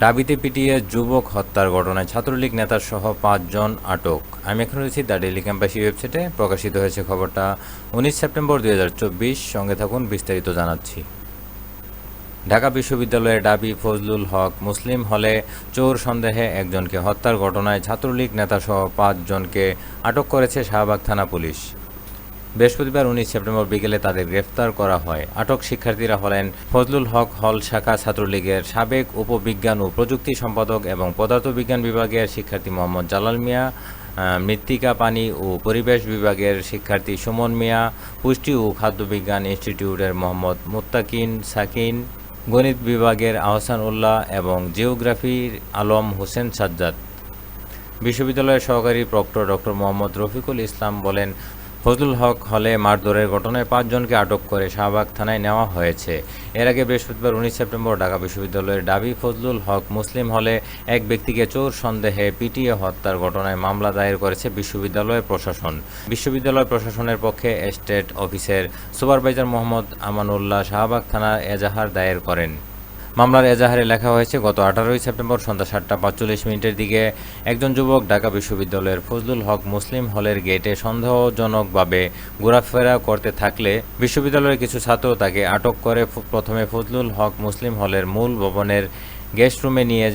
ডাবিতে পিটিয়ে যুবক হত্যার ঘটনায় ছাত্রলীগ নেতাসহ পাঁচজন আটক। আমি এখন রয়েছি দ্য ডেলি ক্যাম্পাসি ওয়েবসাইটে। প্রকাশিত হয়েছে খবরটা উনিশ সেপ্টেম্বর দুই হাজার চব্বিশ। সঙ্গে থাকুন, বিস্তারিত জানাচ্ছি। ঢাকা বিশ্ববিদ্যালয়ের ডাবি ফজলুল হক মুসলিম হলে চোর সন্দেহে একজনকে হত্যার ঘটনায় ছাত্রলীগ নেতাসহ পাঁচজনকে আটক করেছে শাহবাগ থানা পুলিশ। বৃহস্পতিবার উনিশ সেপ্টেম্বর বিকেলে তাদের গ্রেফতার করা হয়। আটক শিক্ষার্থীরা হলেন ফজলুল হক হল শাখা ছাত্রলীগের সাবেক উপবিজ্ঞান ও প্রযুক্তি সম্পাদক এবং পদার্থবিজ্ঞান বিভাগের শিক্ষার্থী মোহাম্মদ জালাল মিয়া মৃত্তিকা পানি ও পরিবেশ বিভাগের শিক্ষার্থী সুমন মিয়া, পুষ্টি ও খাদ্যবিজ্ঞান ইনস্টিটিউটের মোহাম্মদ মুত্তাকিন সাকিন, গণিত বিভাগের আহসান উল্লাহ এবং জিওগ্রাফির আলম হোসেন সাজ্জাদ। বিশ্ববিদ্যালয়ের সহকারী প্রক্টর ডক্টর মোহাম্মদ রফিকুল ইসলাম বলেন ফজলুল হক হলে মারধরের ঘটনায় পাঁচজনকে আটক করে শাহবাগ থানায় নেওয়া হয়েছে। এর আগে বৃহস্পতিবার উনিশ সেপ্টেম্বর ঢাকা বিশ্ববিদ্যালয়ের ডাবি ফজলুল হক মুসলিম হলে এক ব্যক্তিকে চোর সন্দেহে পিটিয়ে হত্যার ঘটনায় মামলা দায়ের করেছে বিশ্ববিদ্যালয় প্রশাসন। বিশ্ববিদ্যালয় প্রশাসনের পক্ষে এস্টেট অফিসের সুপারভাইজার মোহাম্মদ আমানুল্লাহ শাহবাগ থানায় এজাহার দায়ের করেন। মামলার এজাহারে লেখা হয়েছে, গত আঠারোই সেপ্টেম্বর সন্ধ্যা সাতটা পাঁচচল্লিশ মিনিটের দিকে একজন যুবক ঢাকা বিশ্ববিদ্যালয়ের ফজলুল হক মুসলিম হলের গেটে সন্দেহজনকভাবে ঘোরাফেরা করতে থাকলে বিশ্ববিদ্যালয়ের কিছু ছাত্র তাকে আটক করে। প্রথমে ফজলুল হক মুসলিম হলের মূল ভবনের গেস্ট রুমে নিয়ে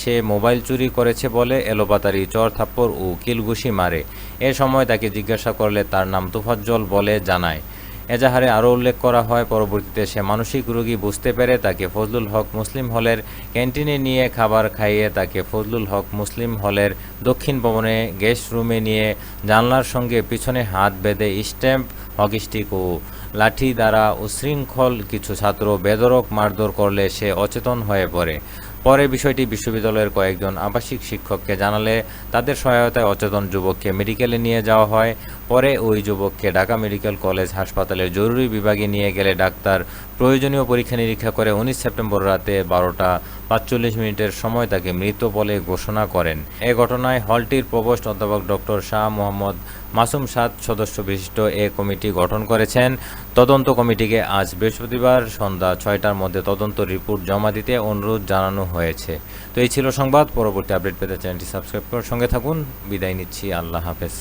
সে মোবাইল চুরি করেছে বলে এলোপাতারি চর থাপ্পড় ও কিলঘুষি মারে। এ সময় তাকে জিজ্ঞাসা করলে তার নাম তুফাজ্জল বলে জানায়। এজাহারে আরও উল্লেখ করা হয়, পরবর্তীতে সে মানসিক রোগী বুঝতে পেরে তাকে ফজলুল হক মুসলিম হলের ক্যান্টিনে নিয়ে খাবার খাইয়ে তাকে ফজলুল হক মুসলিম হলের দক্ষিণ ভবনে গেস্ট রুমে নিয়ে জানলার সঙ্গে পিছনে হাত বেঁধে স্ট্যাম্প হকিস্টিক ও লাঠি দ্বারা উশৃঙ্খল কিছু ছাত্র বেদরক মারধর করলে সে অচেতন হয়ে পড়ে। পরে বিষয়টি বিশ্ববিদ্যালয়ের কয়েকজন আবাসিক শিক্ষককে জানালে তাদের সহায়তায় অচেতন যুবককে মেডিকেলে নিয়ে যাওয়া হয়। পরে ওই যুবককে ঢাকা মেডিকেল কলেজ হাসপাতালের জরুরি বিভাগে নিয়ে গেলে ডাক্তার প্রয়োজনীয় পরীক্ষা নিরীক্ষা করে উনিশ সেপ্টেম্বর রাতে বারোটা পাঁচচল্লিশ মিনিটের সময় তাকে মৃত বলে ঘোষণা করেন। এ ঘটনায় হলটির প্রবোস্ট অধ্যাপক ডক্টর শাহ মোহাম্মদ মাসুম সাত সদস্য বিশিষ্ট এ কমিটি গঠন করেছেন। তদন্ত কমিটিকে আজ বৃহস্পতিবার সন্ধ্যা ছয়টার মধ্যে তদন্ত রিপোর্ট জমা দিতে অনুরোধ জানানো হয়েছে। তো এই ছিল সংবাদ। পরবর্তী আপডেট পেতে চ্যানেলটি সাবস্ক্রাইব করার সঙ্গে থাকুন। বিদায় নিচ্ছি। আল্লাহ হাফেজ।